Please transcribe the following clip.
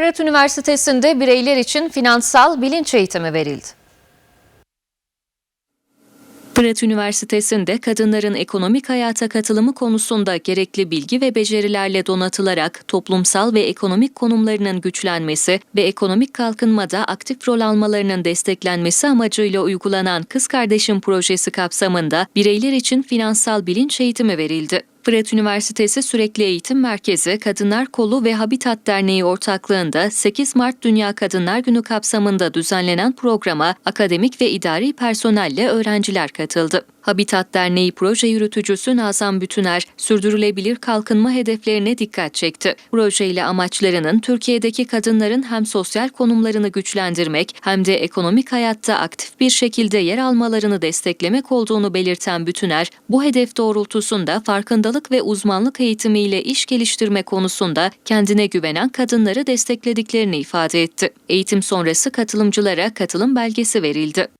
Fırat Üniversitesi'nde bireyler için finansal bilinç eğitimi verildi. Fırat Üniversitesi'nde kadınların ekonomik hayata katılımı konusunda gerekli bilgi ve becerilerle donatılarak toplumsal ve ekonomik konumlarının güçlenmesi ve ekonomik kalkınmada aktif rol almalarının desteklenmesi amacıyla uygulanan Kız Kardeşim projesi kapsamında bireyler için finansal bilinç eğitimi verildi. Fırat Üniversitesi Sürekli Eğitim Merkezi, Kadınlar Kolu ve Habitat Derneği ortaklığında 8 Mart Dünya Kadınlar Günü kapsamında düzenlenen programa akademik ve idari personelle öğrenciler katıldı. Habitat Derneği proje yürütücüsü Nazan Bütüner, sürdürülebilir kalkınma hedeflerine dikkat çekti. Projeyle amaçlarının Türkiye'deki kadınların hem sosyal konumlarını güçlendirmek hem de ekonomik hayatta aktif bir şekilde yer almalarını desteklemek olduğunu belirten Bütüner, bu hedef doğrultusunda farkındalık ve uzmanlık eğitimiyle iş geliştirme konusunda kendine güvenen kadınları desteklediklerini ifade etti. Eğitim sonrası katılımcılara katılım belgesi verildi.